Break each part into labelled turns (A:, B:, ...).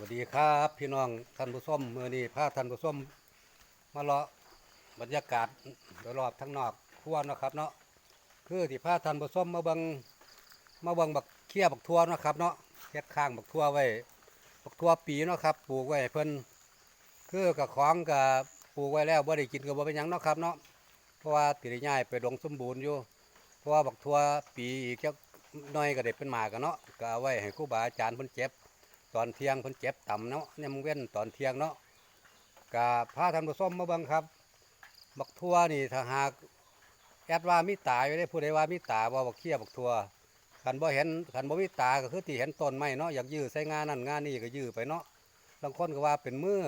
A: วัสดีครับพี่น้องท่านผู้ชมมือนี้พาท่านผู้ชมมาเลาะบรรยากาศโดยรอบทั้งนอกครัวนะครับเนาะคือที่พาท่านผู้ชมมาบิงมาบิงบักเขี้ยบักทั่วนะครับเนาะเฮ็ดข้างบักทั่วไว้บักทั่วปีเนาะครับปลูกไว้เพิ่นคือกับของกับปลูกไว้แล้วบ่ได้กินก็บ่เป็นหยังเนาะครับเนาะเพราะว่าติได้ย้ายไปดงสมบูรณ์อยู่ เพราะว่าบักทั่วปีอีกจักหน้อยก็ได้เป็นหมากกันเนาะก็เอาไว้ให้ครูบาอาจารย์เพิ่นเจ็บ ตอนเที่ยงเพิ่นเจ็บต่ำเนาะเนี่ยมึงเว้นตอนเที่ยงเนาะกะพาท่านผู้มมาเบิ่งครับ บักทั่วนี่ถ้าหากแอดว่ามีตาอยู่ได้ผู้ใดว่ามีตาบ่บักเขี้ยบักทั่วคันบ่เห็นคันบ่มีตาก็คือที่เห็นต้นไม้เนาะอยากยื้อใส่งานนั่นงานนี้ก็ยื้อไปเนาะบางคนก็ว่าเป็นมือ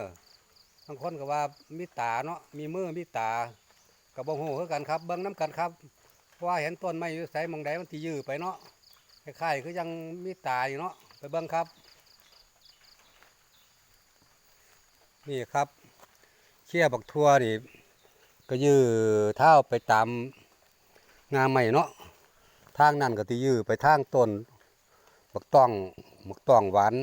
A: บางคนก็ว่ามีตาเนาะมีมือมีตาก็บ่ฮู้คือกันครับ เบิ่งนํกันครับว่าเห็นต้นไม้อยู่ไสหมองใดมันสิยื้อไปเนาะคล้ายๆคือยังมีตาอยู่เนาะไปเบิ่งครับ นี่ครับเขี้ยบักทั่วนี่ก็ยื้อเท้าไปตามงาใหม่เนาะทางนั้นก็ที่ยื้อไปทางต้นบักต้องบักต้องหวาน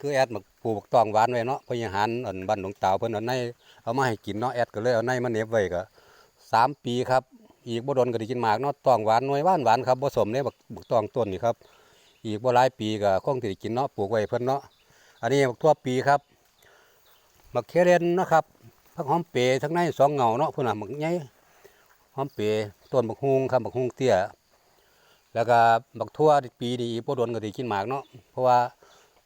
A: คือแอดบักปลูกบักต้องหวานไว้เนาะเพราะยังหันอันบ้านหลวงเตาเพิ่นเอาในเอามาให้กินเนาะแอดก็เลยเอาในมาเน็บไว้ก็สามปีครับอีกบ่ดนก็ได้กินหมากเนาะต้องหวานหน่วยหวานหวานครับผสมเนี่ยบักบักต้องต้นนี่ครับอีกบ่หลายปีก็คงสิได้กินเนาะปลูกไว้เพิ่นเนาะ อันนี้บักทั่วปีครับบักเคเรนนะครับผักหอมเปรย์ทั้งในสองเงาเนาะพุ่นน่ะบักใหญ่หอมเปรย์ต้นบักฮุงครับบักฮุงเตี้ยแล้วก็บักทั่วปีนี้อีกโดนก็ด้กินหมากเนาะเพราะว่า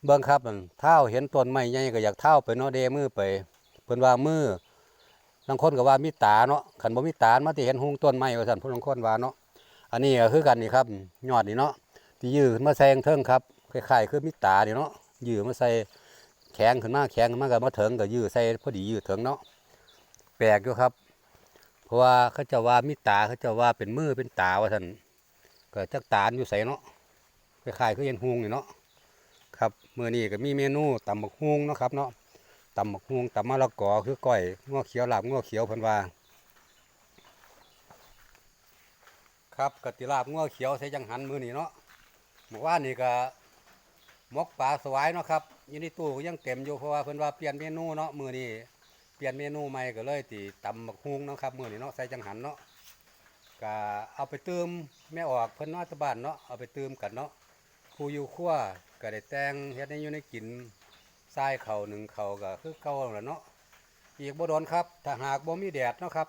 A: เบิ่งครับมันเท้าเห็นต้นไม้ใหญ่ก็อยากเท้าไปเนาะเดมือไปเพิ่นว่ามือบางคนก็ว่ามีตาเนาะคันบ่มีตามาที่เห็นฮุงต้นไม้ว่าซั่นผู้ลางคนว่าเนาะอันนี้ก็คือกันนี่ครับยอดนี่เนาะที่ยื้อมาแซงเทิงครับคล้ายๆคือมีตานี่เนาะ ยื้อมาใส่แข็งขึ้นมาแข็งขึ้นมากับมาเถิงกับยื้อใส่พอดียื้อเถิงเนาะแปลกอยู่ครับ เพราะว่าเขาจะว่ามีตาเขาจะว่าเป็นมือเป็นตาว่าท่านก็จักตาอยู่ใส่เนาะคล้ายๆคือเย็นฮุงนี่เนาะครับเมื่อนี้ก็มีเมนูตำบักฮุงเนาะครับ เนาะตำบักฮุงตำมะละกอคือก้อยง้อเขียวลาบง้อเขียวพิ่นว่าครับกติลาบง้อเขียวใส่จังหันมือนี่เนาะเมื่อวานนี่ก็ มกปลาสวายเนาะครับอยินในตู้ก็ยังเต็มอยู่เพราะว่าเพิ่นว่าเปลี่ยนเมนูเนาะมื้อนี้เปลี่ยนเมนูใหม่ก็เลยติตำบักฮุงเนาะครับมื้อนี้เนาะใส่จังหันเนาะก็เอาไปเติมแม่ออกเพิ่นนาตะบ้านเนาะเอาไปเติมกันเนาะครูอยู่ครัวก็ได้แต่งเฮ็ดให้อยู่ในกินทรายเข่าหนึ่งเข่าก็คือเก่าแล้วเนาะอีกบ่โดนครับถ้าหากบ่มีแดดเนาะครับ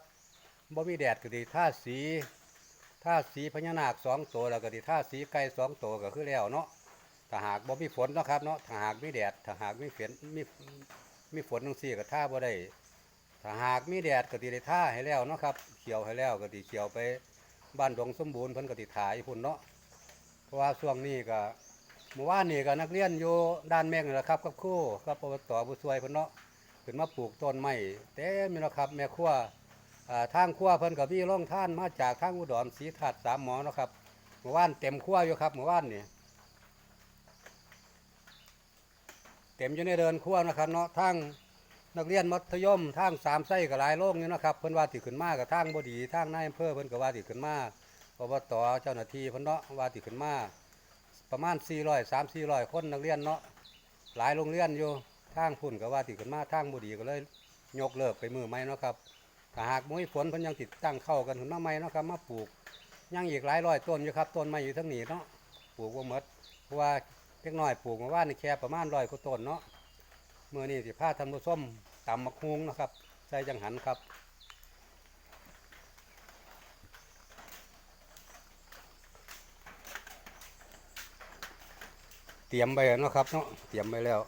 A: บ่มีแดดก็สิทาสีทาสีพญานาคสองตัวแล้วก็สิทาสีไก่สองตัวก็คือแล้วเนาะ ถ้าหากบ่มีฝนเนาะครับเนาะถ้าหากมีแดดถ้าหากมีฝนมีมีฝนจังซี่ก็ท่าบ่ได้ถ้าหากมีแดดก็สิได้ท่าให้แล้วเนาะครับเขียวให้แล้วก็สิเขียวไปบ้านดงสมบูรณ์เพิ่นก็สิถ่ายพุ่นเนาะเพราะว่าช่วงนี้ก็เมื่อวานนี้ก็นักเรียนอยู่ด้านแม่งนี่แหละครับกับครูกับอบตผู้ช่วยเพิ่นเนาะขึ้นมาปลูกต้นไม้เต็มอยู่เนาะครับแม่ครัวอ่าทางครัวเพิ่นก็มีโรงท่านมาจากทางอุดรศรีถาดสามหมอเนาะครับเมื่อวานเต็มครัวอยู่ครับเมื่อวานนี่ เต็มอยู่ในเดินครัวนะครับเนาะทางนักเรียนมัธยมทางสามไส้กับหลายโลกนี่นะครับเพิ่นว่าติขึ้นมากกับทางบดีทางนายอำเภอเพิ่นก็ว่าติขึ้นมากอบตเจ้าหน้าที่เพิ่นเนาะว่าติขึ้นมากประมาณ400 3 400คนนักเรียนเนาะหลายโรงเรียนอยู่ทางพุ่นก็ว่าติขึ้นมาทางบดีก็เลยยกเลิกไปมือใหม่เนาะครับถ้าหากมุ้ยฝนเพิ่นยังติดตั้งเข้ากันขึ้นมาใหม่เนาะครับมาปลูกยังอีกหลายร้อยต้นอยู่ครับต้นไม้อยู่ทั้งนี้เนาะปลูกบ่หมดเพราะว่า เล็กน้อยปลูกมาว่าในแค่ประมาณร้อยกว่าต้นเนาะเมื่อนี้สิพาท่านผู้มตำมะฮุงนะครับใส่จังหันครับเตรียมไปแล้วนะครับเนาะเตรียมไปแล้ว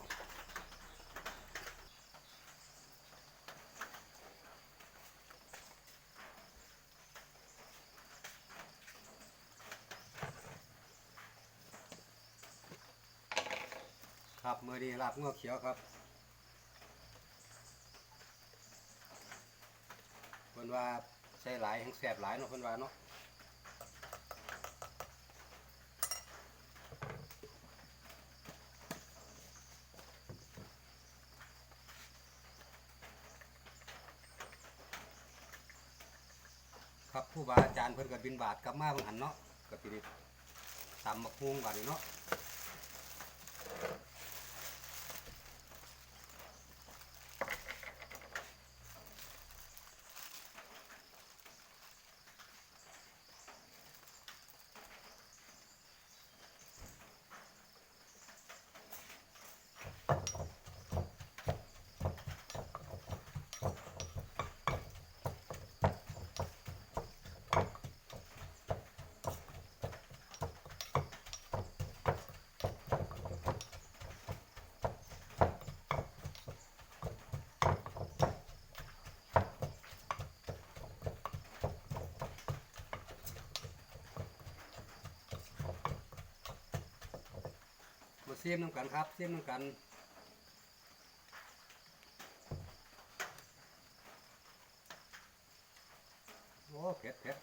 A: ครับมือนี้ลาบงวกเขียวครับเพิ่นว่าใส่หลายแห้งแสบหลายเนาะเพิ่นว่าเนาะครับผู้บาอาจารย์เพิ่นก็บินบาทกลับมาเพิ่นหันเนาะก็ปีนี้ตำบักฮวงบาดนี้เนาะ เสียมน้ำกันครับเสียมน้ำกันโอ้เผ็ดเผ็ด